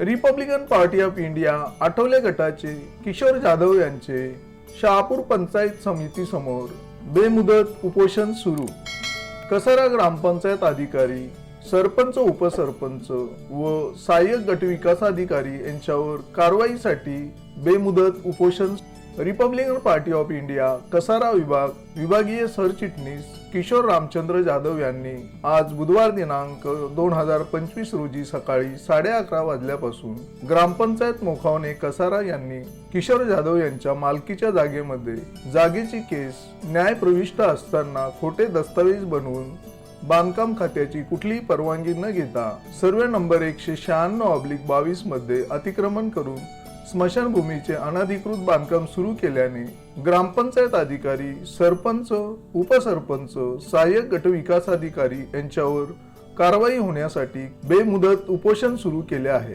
Republican party of India Athawale गटाचे किशोर जाधव यांचे शहापूर पंचायत समिती समोर बेमुदत उपोषण सुरू. कसारा ग्रामपंचायत अधिकारी सरपंच उपसरपंच व सहाय्यक गट विकास अधिकारी यांच्यावर कारवाईसाठी बेमुदत उपोषण. Republican party of India Kasara विभाग विभागीय सरचिटणीस किशोर रामचंद्र जाधव यांनी आज बुधवार दिनांक दोन हजार पंचवीस रोजी सकाळी साडे अकरा वाजल्यापासून ग्रामपंचायत मोखावणे कसारा यांनी किशोर जाधव यांच्या मालकीच्या जागेमध्ये जागेची केस न्याय प्रविष्ट असताना खोटे दस्तावेज बनवून बांधकाम खात्याची कुठलीही परवानगी न घेता सर्वे नंबर एकशे शहाण्णव ऑब्लिक बावीसमध्ये अतिक्रमण करून स्मशानभूमीचे अनधिकृत बांधकाम सुरू केल्याने ग्रामपंचायत अधिकारी सरपंच उपसरपंच सहाय्यक गट विकास अधिकारी यांच्यावर कारवाई होण्यासाठी बेमुदत उपोषण सुरू केले आहे.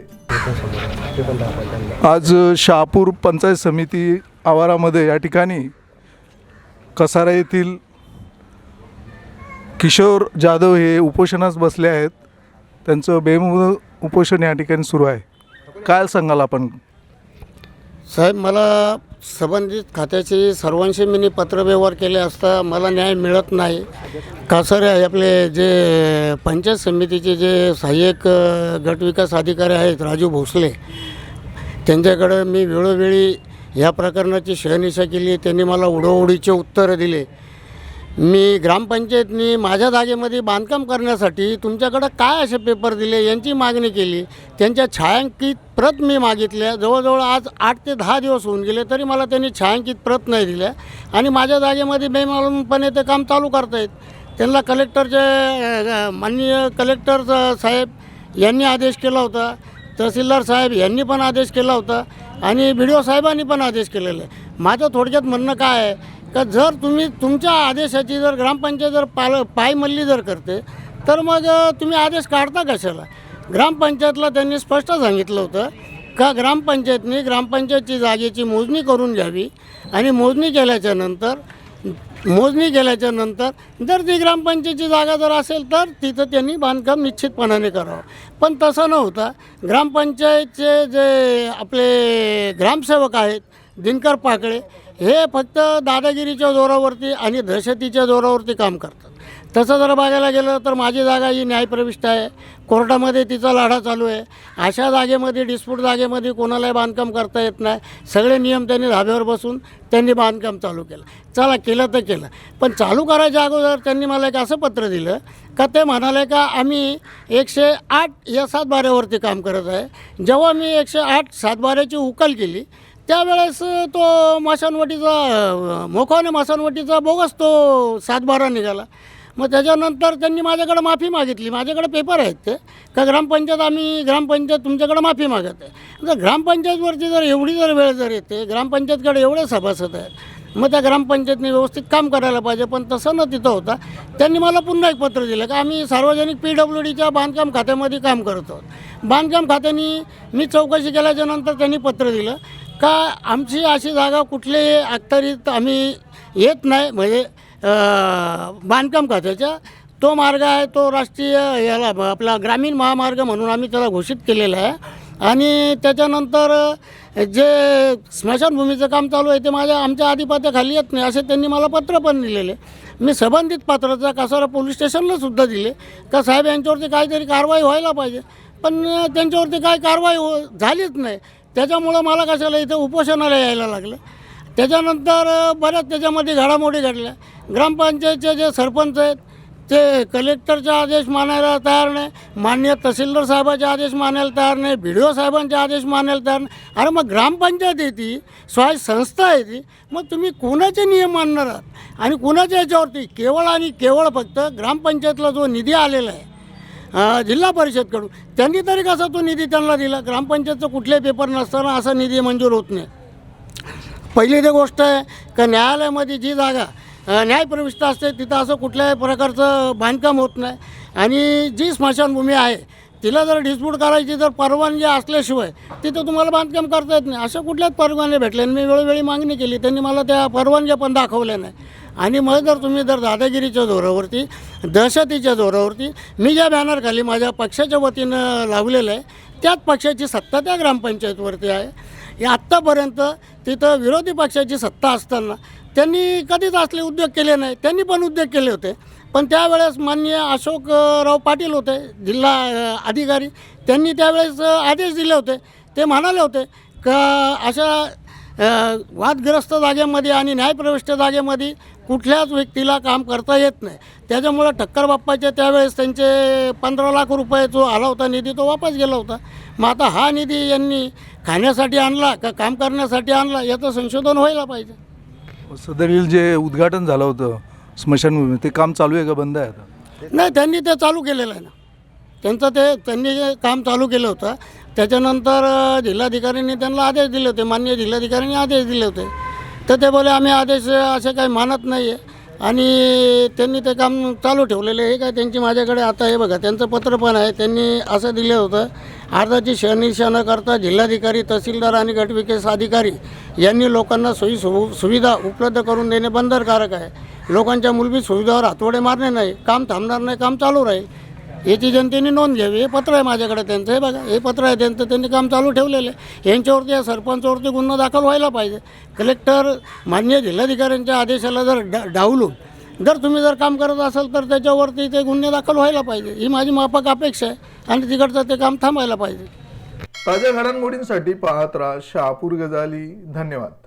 आज शहापूर पंचायत समिती आवारामध्ये या ठिकाणी कसारा येथील किशोर जाधव हे उपोषणास बसले आहेत. त्यांचं बेमुदत उपोषण या ठिकाणी सुरू आहे. काय सांगाल आपण? साहेब मला संबंधित खात्याचे सर्वांशी मी पत्रव्यवहार केले असता मला न्याय मिळत नाही. कासारे आहे आपले जे पंचायत समितीचे जे सहाय्यक गटविकास अधिकारी आहेत राजू भोसले त्यांच्याकडं मी वेळोवेळी या प्रकरणाची शहनिशा केली. त्यांनी मला उडवडीचे उत्तरं दिले. मी ग्रामपंचायतनी माझ्या जागेमध्ये बांधकाम करण्यासाठी तुमच्याकडं काय असे पेपर दिले यांची मागणी केली. त्यांच्या छायांकित प्रत मी मागितल्या. जवळजवळ आज आठ ते दहा दिवस होऊन गेले तरी मला त्यांनी छायांकित प्रत नाही दिल्या. आणि माझ्या जागेमध्ये बेमालूमपणे ते काम चालू करतायत. त्यांना कलेक्टरचे माननीय कलेक्टर साहेब यांनी आदेश केला होता. तहसीलदार साहेब यांनी पण आदेश केला होता. आणि बी डी ओ साहेबांनी पण आदेश केलेला. आहे माझं थोडक्यात म्हणणं काय आहे का जर तुम्ही तुमच्या आदेशाची जर ग्रामपंचायत जर पाल पायमल्ली जर करते तर मग तुम्ही आदेश काढता कशाला? ग्रामपंचायतला त्यांनी स्पष्ट सांगितलं होतं का ग्रामपंचायतने ग्रामपंचायतची जागेची मोजणी करून घ्यावी आणि मोजणी केल्याच्यानंतर मोजणी केल्याच्यानंतर जर ती ग्रामपंचायतची जागा जर असेल तर तिथं त्यांनी बांधकाम निश्चितपणाने करावं. पण तसं न होता ग्रामपंचायतचे जे आपले ग्रामसेवक आहेत दिनकर पाकळे हे फक्त दादागिरीच्या जोरावरती आणि दहशतीच्या जोरावरती काम करतात. तसं जर बघायला गेलं तर माझी जागा ही न्यायप्रविष्ट आहे. कोर्टामध्ये तिचा लढा चालू आहे. अशा जागेमध्ये डिस्प्यूट जागेमध्ये कोणालाही बांधकाम करता येत नाही. सगळे नियम त्यांनी धाब्यावर बसून त्यांनी बांधकाम चालू केलं. चला केलं तर केलं. पण चालू करायच्या अगोदर त्यांनी मला एक असं पत्र दिलं का ते म्हणाले का आम्ही एकशे आठ या सातबाऱ्यावरती काम करत आहे. जेव्हा मी एकशे आठ सातबाऱ्याची उकल केली त्यावेळेस तो माशांवटीचा मोखाने माशांवटीचा बोगस तो सातबारा निघाला. मग त्याच्यानंतर त्यांनी माझ्याकडे माफी मागितली. माझ्याकडे पेपर आहेत ते. का ग्रामपंचायत आम्ही ग्रामपंचायत तुमच्याकडे माफी मागत आहे. तर ग्रामपंचायतवरती जर एवढी जर वेळ जर येते ग्रामपंचायतकडे एवढे सभासद आहेत मग त्या ग्रामपंचायतने व्यवस्थित काम करायला पाहिजे. पण तसं न तिथं होता त्यांनी मला पुन्हा एक पत्र दिलं का आम्ही सार्वजनिक पी डब्ल्यू डीच्या बांधकाम खात्यामध्ये काम करत. आहोत बांधकाम खात्याने मी चौकशी केल्याच्यानंतर त्यांनी पत्र दिलं का आमची अशी जागा कुठल्याही अखत्यारीत आम्ही येत नाही म्हणजे बांधकाम खात्याच्या. तो मार्ग आहे तो राष्ट्रीय याला आपला ग्रामीण महामार्ग म्हणून आम्ही त्याला घोषित केलेला आहे. आणि त्याच्यानंतर जे स्मशानभूमीचं काम चालू आहे ते माझ्या आमच्या आधिपत्याखाली येत नाही असे त्यांनी मला पत्र पण दिलेले. मी संबंधित पात्राचा कासारा पोलीस स्टेशनला सुद्धा दिले. का साहेब यांच्यावरती काहीतरी कारवाई व्हायला पाहिजे. पण त्यांच्यावरती काय कारवाई हो झालीच नाही. त्याच्यामुळं मला कशाला इथं उपोषणाला यायला लागलं. त्याच्यानंतर बऱ्याच त्याच्यामध्ये घडामोडी घडल्या. ग्रामपंचायतचे जे सरपंच आहेत ते कलेक्टरचे आदेश मानायला तयार नाही मान्य तहसीलदार साहेबाचे आदेश मानायला तयार नाही बी डी ओ साहेबांचे आदेश मानायला तयार नाही. अरे मग ग्रामपंचायत आहे ती स्वाय संस्था आहे ती मग तुम्ही कोणाचे नियम मानणार आहात? आणि कोणाच्या याच्यावरती? केवळ आणि केवळ फक्त ग्रामपंचायतला जो निधी आलेला आहे जिल्हा परिषदकडून. त्यांनी तरी कसा तो निधी त्यांना दिला? ग्रामपंचायतचं कुठले पेपर नसताना असा निधी मंजूर होत नाही. पहिली ते गोष्ट आहे का न्यायालयामध्ये जी जागा अ, न्यायप्रविष्ट असते तिथं असं कुठल्याही प्रकारचं बांधकाम होत नाही. आणि जी स्मशानभूमी आहे तिला जर डिस्प्यूट करायची जर परवानगी असल्याशिवाय तिथं तुम्हाला बांधकाम करता येत नाही. अशा कुठल्याच परवानगी भेटल्या आणि मी वेळोवेळी मागणी केली त्यांनी मला त्या परवानग्या पण दाखवल्या नाही. आणि मग जर तुम्ही जर दादागिरीच्या जोरावरती दहशतीच्या जोरावरती मी ज्या बॅनरखाली माझ्या पक्षाच्या वतीनं लावलेलं आहे त्याच पक्षाची सत्ता त्या ग्रामपंचायतवरती आहे. या आत्तापर्यंत तिथं विरोधी पक्षाची सत्ता असताना त्यांनी कधीच असले उद्योग केले नाही त्यांनी पण उद्योग केले होते. पण त्यावेळेस माननीय अशोकराव पाटील होते जिल्हा अधिकारी त्यांनी त्यावेळेस आदेश दिले होते. ते म्हणाले होते का अशा वादग्रस्त जागेमध्ये आणि न्यायप्रविष्ट जागेमध्ये कुठल्याच व्यक्तीला काम करता येत नाही. त्याच्यामुळं ठक्कर बाप्पाच्या त्यावेळेस त्यांचे पंधरा लाख रुपये जो आला होता निधी तो वापस गेला होता. मग आता हा निधी यांनी खाण्यासाठी आणला का काम करण्यासाठी आणला याचं संशोधन व्हायला पाहिजे. सदरील जे उद्घाटन झालं होतं स्मशानभूमी ते काम चालू आहे का? बंद आहे आता? नाही त्यांनी ते चालू केलेलं आहे ना. त्यांचं ते त्यांनी जे काम चालू केलं होतं त्याच्यानंतर जिल्हाधिकाऱ्यांनी त्यांना आदेश दिले होते. मान्य जिल्हाधिकाऱ्यांनी आदेश दिले होते. तर ते बोले आम्ही आदेश असे काही मानत नाही आहे आणि त्यांनी ते काम चालू ठेवलेले हे काय त्यांची माझ्याकडे आता हे बघा त्यांचं पत्र पण आहे. त्यांनी असं दिलं होतं अर्जाची शहनिशा न करता जिल्हाधिकारी तहसीलदार आणि गटविकास अधिकारी यांनी लोकांना सोयी सु सुविधा उपलब्ध करून देणे बंधनकारक आहे. लोकांच्या मूलभूत सुविधावर हातवडे मारणे नाही. काम थांबणार नाही काम चालू राहील. याची जनतेने नोंद घ्यावी. हे पत्र आहे माझ्याकडे त्यांचं. हे बघा हे पत्र आहे त्यांचं. त्यांनी काम चालू ठेवलेलं आहे. यांच्यावरती या सरपंचावरती गुन्हा दाखल व्हायला पाहिजे. कलेक्टर मान्य जिल्हाधिकाऱ्यांच्या आदेशाला जर डा डावलून जर तुम्ही जर काम करत असाल तर त्याच्यावरती ते गुन्हे दाखल व्हायला पाहिजे. ही माझी माफक अपेक्षा आहे आणि तिकडचं ते काम थांबायला पाहिजे. ताज्या घडामोडींसाठी पाहत राहा शहापूर गजाली. धन्यवाद.